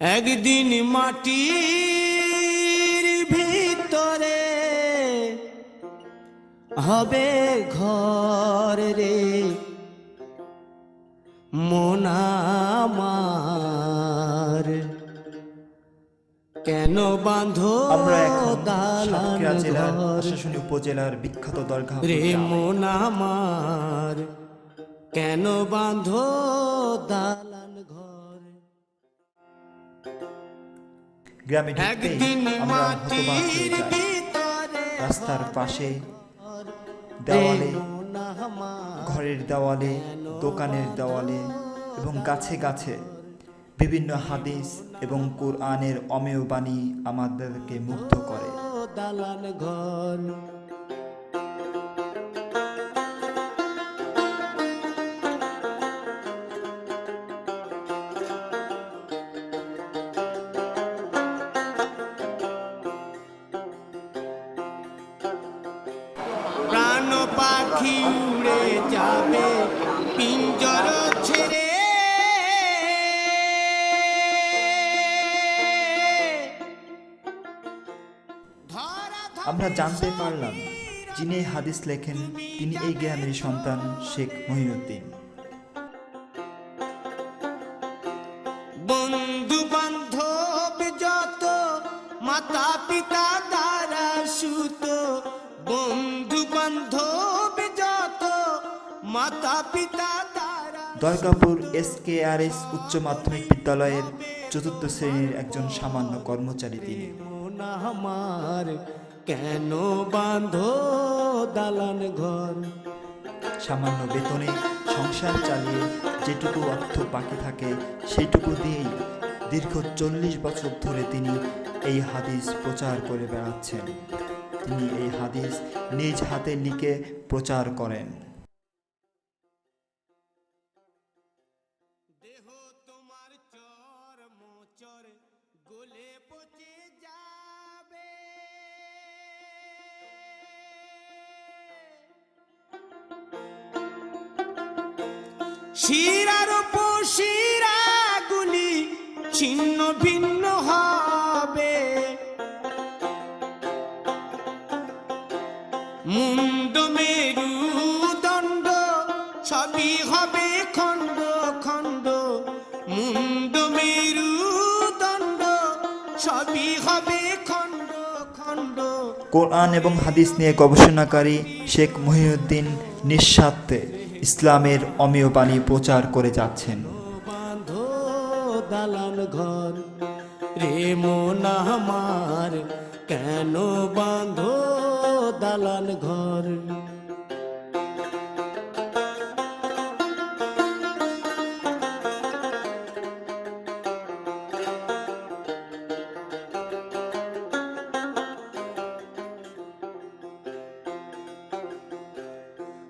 একদিন মাটির ভিতরে হবে ঘর রে। মোনামার কেন বাঁধো আমরা এখন সাতক্ষীরা জেলার প্রশাসনী উপজেলার বিখ্যাত দরগা রে মোনামার কেন বাঁধো দালান ঘর? গ্রামে ঢুকতেই আমরা হতবাক হয়ে যাই। ভিতরে রাস্তার পাশে দেওয়ালে ঘরের দেওয়ালে দোকানের দেওয়ালে এবং গাছে গাছে বিভিন্ন হাদিস এবং কোরআনের অমেয় বাণী আমাদেরকে মুগ্ধ করে। দালান ঘর পাখি উড়ে যাবে পিঞ্জর ছেড়ে। আমরা জানতে পারলাম যিনি হাদিস লেখেন তিনি এই গ্রামের সন্তান শেখ মহিউদ্দিন। বন্ধু বান্ধব যত মাতা পিতা দ্বারা সুত দরগাপুর এস কে আর এস উচ্চ মাধ্যমিক বিদ্যালয়ের চতুর্থ শ্রেণির একজন সামান্য কর্মচারী তিনি। কেন বাঁধো দালান ঘর? সামান্য বেতনে সংসার চালিয়ে যেটুকু অর্থ বাকি থাকে সেইটুকু দিয়েই দীর্ঘ চল্লিশ বছর ধরে তিনি এই হাদিস প্রচার করে বেড়াচ্ছেন। তিনি এই হাদিস নিজ হাতে লিখে প্রচার করেন। শিরার শিরাগুলি ছিন্ন ভিন্ন হবে। মুন্ড মেরু দণ্ড সবই হবে খণ্ড খণ্ড। মুন্ড মেরু দণ্ড সবই হবে খণ্ড খণ্ড। কোরআন এবং হাদিস নিয়ে গবেষণাকারী শেখ মহিউদ্দিন নিঃস্বার্থে ইসলামের অমেয় বাণী প্রচার করে যাচ্ছেন। দালান ঘর, রে মন আমার, কেন বাঁধো দালান ঘর?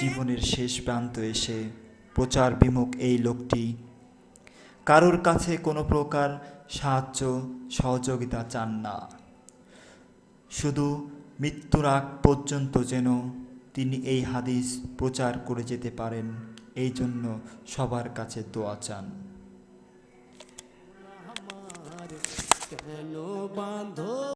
জীবনের শেষ প্রান্ত এসে প্রচার বিমুখ এই লোকটি। কারোর কাছে কোনো প্রকার সাহায্য সহযোগিতা চান না। শুধু মৃত্যুর আগ পর্যন্ত যেন তিনি এই হাদিস প্রচার করে যেতে পারেন এই জন্য সবার কাছে দোয়া চান। কেন বাঁধো